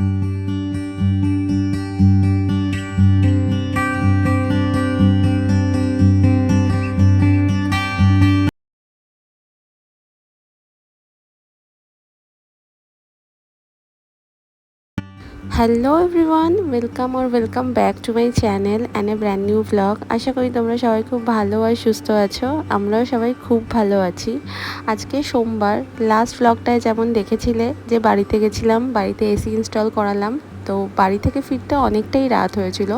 Thank you. Hello everyone welcome R welcome back to my channel and a brand new blog আশা করি তোমরা সবাই খুব ভালো আর সুস্থ আছো। আমরাও সবাই খুব ভালো আছি। আজকে সোমবার লাস্ট ব্লগটায় যেমন দেখেছিলে যে বাড়িতে গেছিলাম, বাড়িতে এসি ইনস্টল করালাম তো বাড়ি থেকে ফিরতে অনেকটাই রাত হয়েছিল।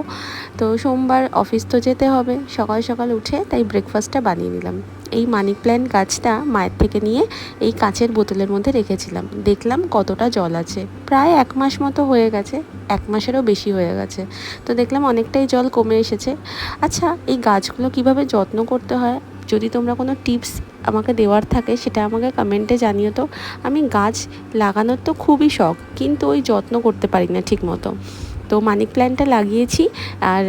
তো সোমবার অফিস তো যেতে হবে। সকাল সকাল উঠে তাই ব্রেকফাস্টটা বানিয়ে নিলাম। এই মানি প্ল্যান্ট গাছটা মায়ের থেকে নিয়ে এই কাচের বোতলের মধ্যে রেখেছিলাম। দেখলাম কতটা জল আছে। প্রায় এক মাস মতো হয়ে গেছে। এক মাসেরও বেশি হয়ে গেছে। তো দেখলাম অনেকটাই জল কমে এসেছে। আচ্ছা এই গাছগুলো কীভাবে যত্ন করতে হয়? যদি তোমরা কোনো টিপস আমাকে দেওয়ার থাকে, সেটা আমাকে কমেন্টে জানিও তো। আমি গাছ লাগানোর তো খুবই শখ, কিন্তু ওই যত্ন করতে পারি না ঠিক মতো তো মানি প্ল্যান্টটা লাগিয়েছি, আর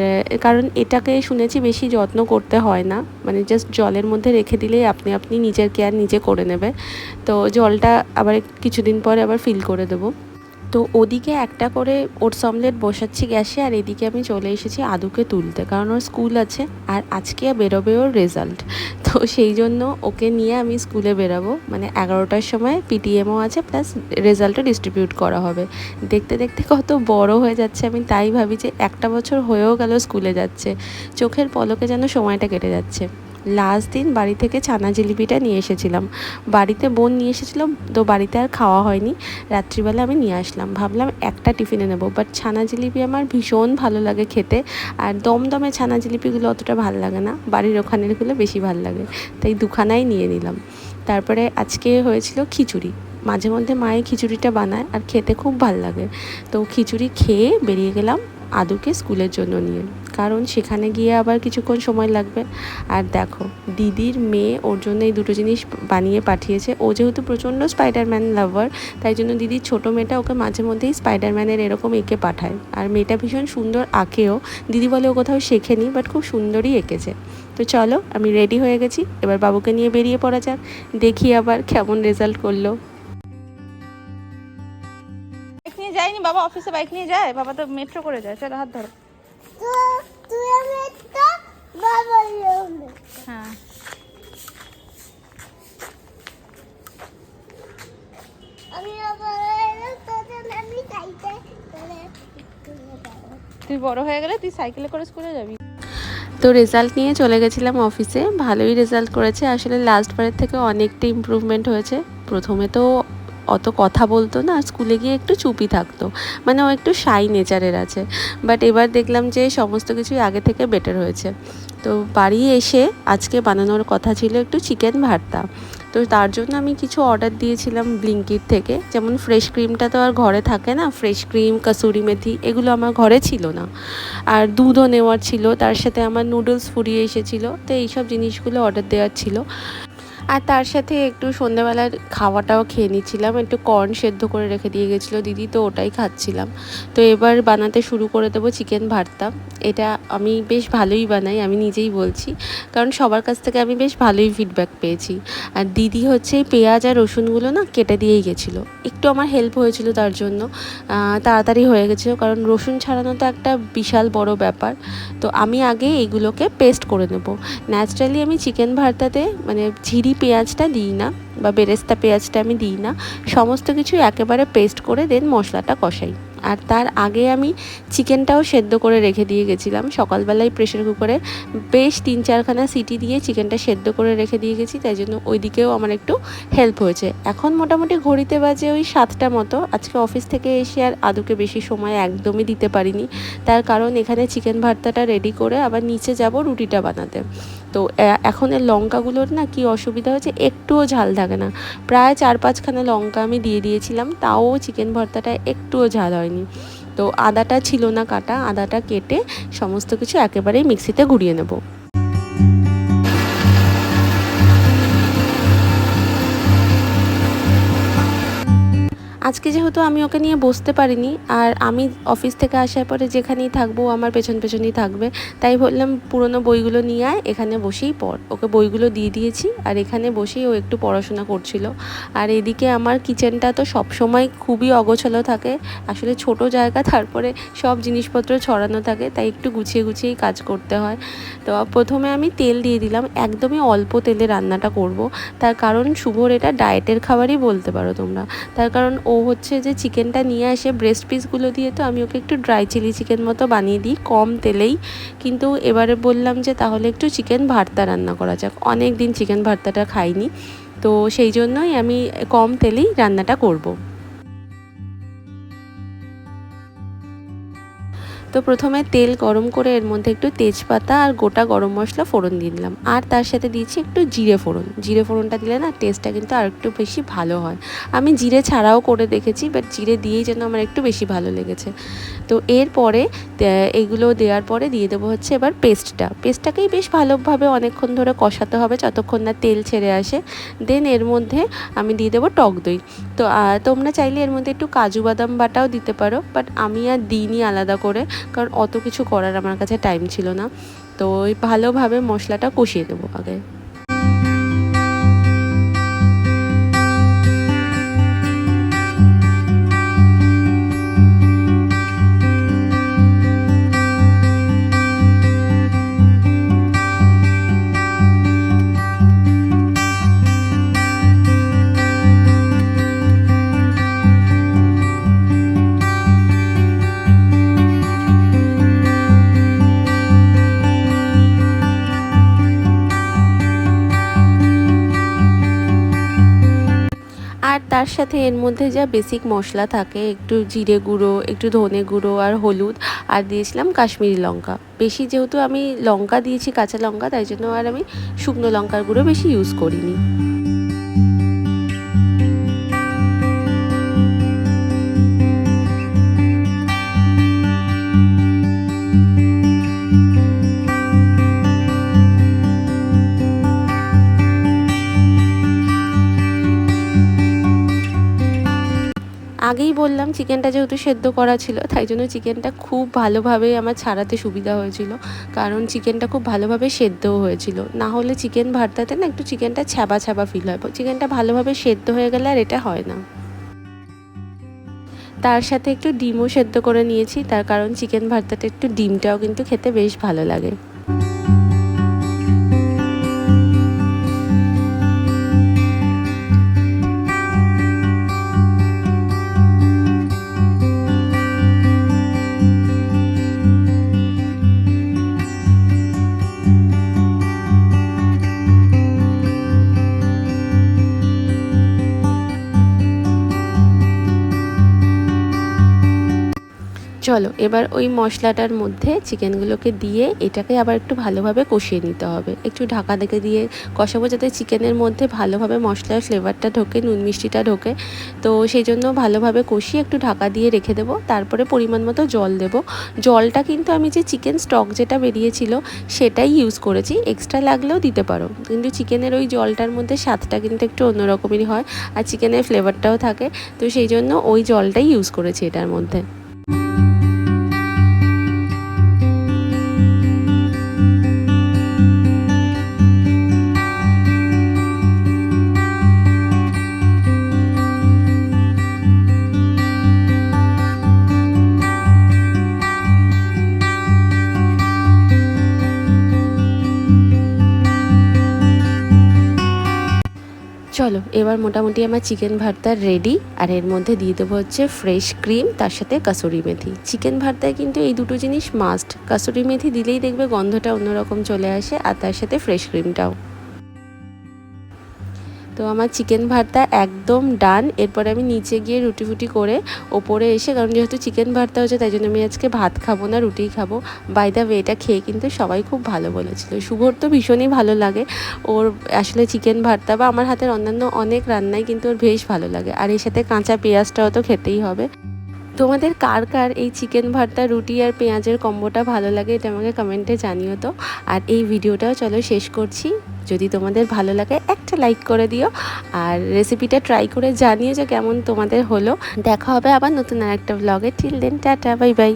কারণ এটাকে শুনেছি বেশি যত্ন করতে হয় না। মানে জাস্ট জলের মধ্যে রেখে দিলেই আপনি আপনি নিজের কেয়ার নিজে করে নেবে। তো জলটা আবার কিছুদিন পরে আবার ফিল করে দেবো। তো ওদিকে একটা করে ওটস অমলেট বসাচ্ছি গ্যাসে, আর এদিকে আমি চলে এসেছি আদুকে তুলতে, কারণ ওর স্কুল আছে আর আজকে বেরোবে ওর রেজাল্ট তো সেই জন্য ওকে নিয়ে আমি স্কুলে বেরাবো। মানে এগারোটার সময় পিটিএমও আছে প্লাস রেজাল্টও ডিস্ট্রিবিউট করা হবে। দেখতে দেখতে কত বড় হয়ে যাচ্ছে, আমি তাই ভাবি যে একটা বছর হয়েও গেল স্কুলে যাচ্ছে। চোখের পলকে যেন সময়টা কেটে যাচ্ছে। লাস্ট দিন বাড়ি থেকে ছানা জিলিপিটা নিয়ে এসেছিলাম। বাড়িতে বোন নিয়ে এসেছিল, তো বাড়িতে আর খাওয়া হয়নি। রাত্রিবেলা আমি নিয়ে আসলাম। ভাবলাম একটা টিফিনে নেব বাট ছানা জিলিপি আমার ভীষণ ভালো লাগে খেতে, আর দমদমে ছানা জিলিপিগুলো অতটা ভালো লাগে না। বাড়ির ওখানেরগুলো বেশি ভালো লাগে, তাই দুখানাই নিয়ে নিলাম। তারপরে আজকে হয়েছিল খিচুড়ি। মাঝে মধ্যে মায়ের খিচুড়িটা বানায়, আর খেতে খুব ভালো লাগে। তো খিচুড়ি খেয়ে বেরিয়ে গেলাম। আদুকে স্কুলের জন্য নিয়ে। কারণ সেখানে গিয়ে আবার কিছুক্ষণ সময় লাগবে। আর দেখো, দিদির মেয়ে ওর জন্য এই দুটো জিনিস বানিয়ে পাঠিয়েছে। ও যেহেতু প্রচণ্ড স্পাইডারম্যান লাভার তাই জন্য দিদির ছোটো মেয়েটা ওকে মাঝে মধ্যেই স্পাইডারম্যানের এরকম এঁকে পাঠায়। আর মেয়েটা ভীষণ সুন্দর আঁকেও। দিদি বলে ও কোথাও শেখেনি বাট খুব সুন্দরই এঁকেছে। তো চলো, আমি রেডি হয়ে গেছি। এবার বাবুকে নিয়ে বেরিয়ে পড়া যাক। দেখি আবার কেমন রেজাল্ট করল। যায়নি বাবা অফিসে বাইক নিয়ে যায় বাবা তো মেট্রো করে যায় চলো হাত ধরো। হ্যাঁ। তুই বড় হয়ে গেলে তুই সাইকেলে করে স্কুলে যাবি। তো রেজাল্ট নিয়ে চলে গেছিলাম অফিসে ভালোই রেজাল্ট করেছে। আসলে লাস্ট বারের থেকে অনেকটা ইমপ্রুভমেন্ট হয়েছে। প্রথমে তো অত কথা বলতো না, স্কুলে গিয়ে একটু চুপি থাকতো। মানে ও একটু শাই নেচারের আছে। বাট এবার দেখলাম যে সমস্ত কিছুই আগে থেকে বেটার হয়েছে। তো বাড়ি এসে আজকে বানানোর কথা ছিল একটু চিকেন ভর্তা। তো তার জন্য আমি কিছু অর্ডার দিয়েছিলাম ব্লিঙ্কিট থেকে। যেমন ফ্রেশ ক্রিমটা তো আর ঘরে থাকে না ফ্রেশ ক্রিম কাসুরি মেথি এগুলো আমার ঘরে ছিল না। আর দুধও নেওয়ার ছিল, তার সাথে আমার নুডলস ফুরিয়ে এসেছিল। তো এইসব জিনিসগুলো অর্ডার দেওয়ার ছিল। আর তার সাথে একটু সন্ধ্যেবেলার খাওয়াটাও খেয়ে নিচ্ছিলাম। একটু কর্ন সেদ্ধ করে রেখে দিয়ে গেছিল। দিদি তো ওটাই খাচ্ছিলাম। তো এবার বানাতে শুরু করে দেবো চিকেন ভর্তা। এটা আমি বেশ ভালোই বানাই, আমি নিজেই বলছি। কারণ সবার কাছ থেকে আমি বেশ ভালোই ফিডব্যাক পেয়েছি। আর দিদি হচ্ছে পেঁয়াজ আর রসুনগুলো না কেটে দিয়েই গেছিল। একটু আমার হেল্প হয়েছিল তার জন্য। তাড়াতাড়ি হয়ে গেছিল। কারণ রসুন ছাড়ানো তো একটা বিশাল বড় ব্যাপার। তো আমি আগে এইগুলোকে পেস্ট করে নেব। ন্যাচারালি আমি চিকেন ভর্তাতে মানে ঝিরি পেঁয়াজটা দিই না বা বেরেস্তা পেঁয়াজটা আমি দিই না। সমস্ত কিছু একেবারে পেস্ট করে দেন মশলাটা কষাই। আর তার আগে আমি চিকেনটাও সেদ্ধ করে রেখে দিয়ে গেছিলাম। সকালবেলায় প্রেশার কুকারে বেশ তিন চারখানা সিটি দিয়ে চিকেনটা সেদ্ধ করে রেখে দিয়ে গেছি, তাই জন্য ওই দিকেও আমার একটু হেল্প হয়েছে। এখন মোটামুটি ঘড়িতে বাজে ওই সাতটা মতো। আজকে অফিস থেকে এসে আর আদুকে বেশি সময় একদমই দিতে পারিনি। তার কারণ এখানে চিকেন ভর্তাটা রেডি করে আবার নিচে যাব রুটিটা বানাতে। তো এখন এর লঙ্কাগুলোর না কি অসুবিধা হয়েছে? একটুও ঝাল থাকে না। প্রায় চার পাঁচখানা লঙ্কা আমি দিয়ে দিয়েছিলাম, তাও চিকেন ভর্তাটা একটুও ঝাল হয়নি। তো, আদাটা ছিল না কাটা, আদাটা কেটে সমস্ত কিছু একেবারেই মিক্সিতে ঘুরিয়ে নেব। আজকে যেহেতু আমি ওকে নিয়ে বসতে পারিনি, আর আমি অফিস থেকে আসার পরে যেখানেই থাকব আমার পেছন পেছনই থাকবে, তাই বললাম পুরনো বইগুলো নিয়ে আয়, এখানে বসেই পড়। ওকে বইগুলো দিয়ে দিয়েছি, আর এখানে বসেই ও একটু পড়াশোনা করছিল। আর এদিকে আমার কিচেনটা তো সব সময় খুবই অগোছালো থাকে, আসলে ছোট জায়গা, তারপরে সব জিনিসপত্র ছড়ানো থাকে, তাই একটু গুছিয়ে গুছিয়েই কাজ করতে হয়। তো প্রথমে আমি তেল দিয়ে দিলাম, একদমই অল্প তেলে রান্নাটা করব। তার কারণ শুভর এটা ডায়েটের খাবারই বলতে পারো তোমরা। তার কারণ ও হচ্ছে যে চিকেনটা নিয়ে আসে ব্রেস্ট পিসগুলো দিয়ে, তো আমি ওকে একটু ড্রাই চিলি চিকেন মতো বানিয়ে দিই, কম তেলেই কিন্তু এবারে বললাম যে তাহলে একটু চিকেন ভর্তা রান্না করা যাক অনেক দিন চিকেন ভর্তাটা খাইনি, তো সেই জন্যই আমি কম তেলেই রান্নাটা করব। তো প্রথমে তেল গরম করে এর মধ্যে একটু তেজপাতা আর গোটা গরম মশলা ফোড়ন দিয়ে দিলাম। আর তার সাথে দিয়েছি একটু জিরে ফোড়ন। জিরে ফোড়নটা দিলে না টেস্টটা কিন্তু আর একটু বেশি ভালো হয়। আমি জিরে ছাড়াও করে দেখেছি বাট জিরে দিয়েই যেন আমার একটু বেশি ভালো লেগেছে। তো এরপরে এগুলো দেওয়ার পরে দিয়ে দেবো হচ্ছে এবার পেস্টটা। পেস্টটাকেই বেশ ভালোভাবে অনেকক্ষণ ধরে কষাতে হবে যতক্ষণ না তেল ছেড়ে আসে। দেন এর মধ্যে আমি দিয়ে দেবো টক দই। তো তোমরা চাইলে এর মধ্যে একটু কাজু বাদাম বাটাও দিতে পারো, বাট আমি আর দিইনি আলাদা করে, কারণ অত কিছু করার আমার কাছে টাইম ছিল না। তো ওই ভালোভাবে মশলাটা কষিয়ে দেবো আগে। তার সাথে এর মধ্যে যা বেসিক মশলা থাকে, একটু জিরে গুঁড়ো, একটু ধনে গুঁড়ো আর হলুদ, আর দিয়েছিলাম কাশ্মীরি লঙ্কা। বেশি যেহেতু আমি লঙ্কা দিয়েছি কাঁচা লঙ্কা, তাই জন্য আর আমি শুকনো লঙ্কার গুঁড়ো বেশি ইউজ করিনি। চিকেনটা যেহেতু সেদ্ধ করা ছিল, তাই জন্য চিকেনটা খুব ভালোভাবে আমার ছাড়াতে সুবিধা হয়েছিল। কারণ চিকেনটা খুব ভালোভাবে সেদ্ধও হয়েছিল। না হলে চিকেন ভর্তাতে না একটু চিকেনটা ছ্যাবা ছ্যাবা ফিল হয়। চিকেনটা ভালোভাবে সেদ্ধ হয়ে গেলে আর এটা হয় না। তার সাথে একটু ডিমও সেদ্ধ করে নিয়েছি। তার কারণ চিকেন ভর্তাটা একটু ডিমটাও কিন্তু খেতে বেশ ভালো লাগে। চলো, এবার ওই মশলাটার মধ্যে চিকেনগুলোকে দিয়ে এটাকে আবার একটু ভালোভাবে কষিয়ে নিতে হবে। একটু ঢাকা দেখে দিয়ে কষাবো যাতে চিকেনের মধ্যে ভালোভাবে মশলার ফ্লেভারটা ঢোকে, নুন মিষ্টিটা ঢোকে। তো সেই জন্য ভালোভাবে কষিয়ে একটু ঢাকা দিয়ে রেখে দেবো। তারপরে পরিমাণ মতো জল দেবো। জলটা কিন্তু আমি যে চিকেন স্টক যেটা বেরিয়েছিল সেটাই ইউজ করেছি। এক্সট্রা লাগলেও দিতে পারো। কিন্তু চিকেনের ওই জলটার মধ্যে স্বাদটা কিন্তু একটু অন্যরকমেরই হয় আর চিকেনের ফ্লেভারটাও থাকে। তো সেই জন্য ওই জলটাই ইউজ করেছি এটার মধ্যে। চলো, এবার মোটামুটি আমার চিকেন ভর্তা রেডি আর এর মধ্যে দিয়ে দেবো হচ্ছে ফ্রেশ ক্রিম তার সাথে কাসুরি মেথি। চিকেন ভর্তায় কিন্তু এই দুটো জিনিস মাস্ট কাসুরি মেথি দিলেই দেখবে গন্ধটা অন্যরকম চলে আসে, আর তার সাথে ফ্রেশ ক্রিমটাও তো আমার চিকেন ভর্তা একদম ডান। এরপরে আমি নিচে গিয়ে রুটি ফুটি করে ওপরে এসে, কারণ যেহেতু চিকেন ভর্তা হচ্ছে তাই জন্য আমি আজকে ভাত খাব না, রুটিই খাব। বাই দ্য ওয়ে এটা খেয়ে কিন্তু সবাই খুব ভালো বলেছিল। শুভর তো ভীষণই ভালো লাগে। ওর আসলে চিকেন ভর্তা বা আমার হাতের অন্যান্য অনেক রান্নাই কিন্তু ওর বেশ ভালো লাগে। আর এর সাথে কাঁচা পেঁয়াজটাও তো খেতেই হবে। তোমাদের কার কার এই চিকেন ভর্তা, রুটি আর পেঁয়াজের কম্বোটা ভালো লাগে এটা আমাকে কমেন্টে জানিও তো। আর এই ভিডিওটাও চলো শেষ করছি। যদি তোমাদের ভালো লাগে একটা লাইক করে দিও। আর রেসিপিটা ট্রাই করে জানিও যে কেমন তোমাদের হলো। দেখা হবে আবার নতুন আর একটা ব্লগে till then tata bye bye